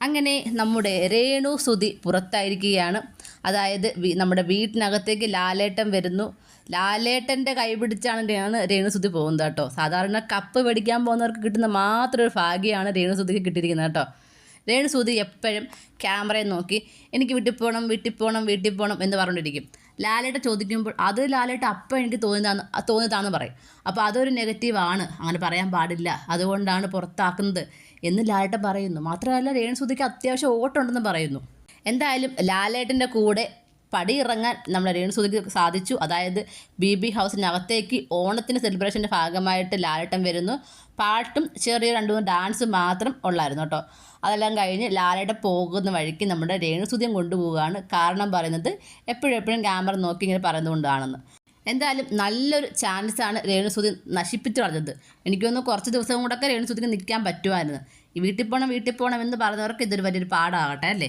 അങ്ങനെ നമ്മുടെ രേണു സുതി പുറത്തായിരിക്കുകയാണ്. അതായത് നമ്മുടെ വീട്ടിനകത്തേക്ക് ലാലേട്ടൻ വരുന്നു. ലാലേട്ടന്റെ കൈപിടിച്ചാണ് രേണു സുതി പോകുന്നത് കേട്ടോ. സാധാരണ കപ്പ് മേടിക്കാൻ പോകുന്നവർക്ക് കിട്ടുന്ന മാത്രം ഒരു ഭാഗ്യമാണ് രേണുസുതിക്ക് കിട്ടിയിരിക്കുന്നത് കേട്ടോ. രേണുസുതി എപ്പോഴും ക്യാമറയെ നോക്കി എനിക്ക് വീട്ടിൽ പോകണം വീട്ടിൽ പോകണം വീട്ടിൽ പോകണം എന്ന് പറഞ്ഞുകൊണ്ടിരിക്കും. ലാലേട്ട ചോദിക്കുമ്പോൾ അത് ലാലേട്ട അപ്പം എനിക്ക് തോന്നിയതാന്ന് തോന്നിയതാണെന്ന് പറയും. അപ്പോൾ അതൊരു നെഗറ്റീവാണ് അങ്ങനെ പറയാൻ പാടില്ല. അതുകൊണ്ടാണ് പുറത്താക്കുന്നത് എന്ന് ലാലേട്ട പറയുന്നു. മാത്രമല്ല രേണു സുതിക്ക് അത്യാവശ്യം ഓട്ടമുണ്ടെന്ന് പറയുന്നു. എന്തായാലും ലാലേട്ടന്റെ കൂടെ പടി ഇറങ്ങാൻ നമ്മുടെ രേണു സുതിക്ക് സാധിച്ചു. അതായത് ബി ബി ഹൗസിനകത്തേക്ക് ഓണത്തിന്റെ സെലിബ്രേഷന്റെ ഭാഗമായിട്ട് ലാലട്ടം വരുന്നു. പാട്ടും ചെറിയ രണ്ട് മൂന്ന് ഡാൻസ് മാത്രം ഉള്ളായിരുന്നു കേട്ടോ. അതെല്ലാം കഴിഞ്ഞ് ലാലേട്ടൻ പോകുന്ന വഴിക്ക് നമ്മുടെ രേണു സുതിയും കൊണ്ടുപോവുകയാണ്. കാരണം പറയുന്നത് എപ്പോഴും എപ്പോഴും ക്യാമറ നോക്കി ഇങ്ങനെ പറയുന്നതുകൊണ്ടാണെന്ന് എന്തായാലും നല്ലൊരു ചാൻസാണ് രേണുസുതി നശിപ്പിച്ചു കളഞ്ഞത്. എനിക്കൊന്ന് കുറച്ച് ദിവസം കൂടെയൊക്കെ രേണുസുതിക്ക് നിൽക്കാൻ പറ്റുമായിരുന്നു. ഈ വീട്ടിൽ പോകണം വീട്ടിൽ പോകണം എന്ന് പറഞ്ഞവർക്ക് ഇതൊരു വലിയൊരു പാടാകട്ടെ അല്ലേ?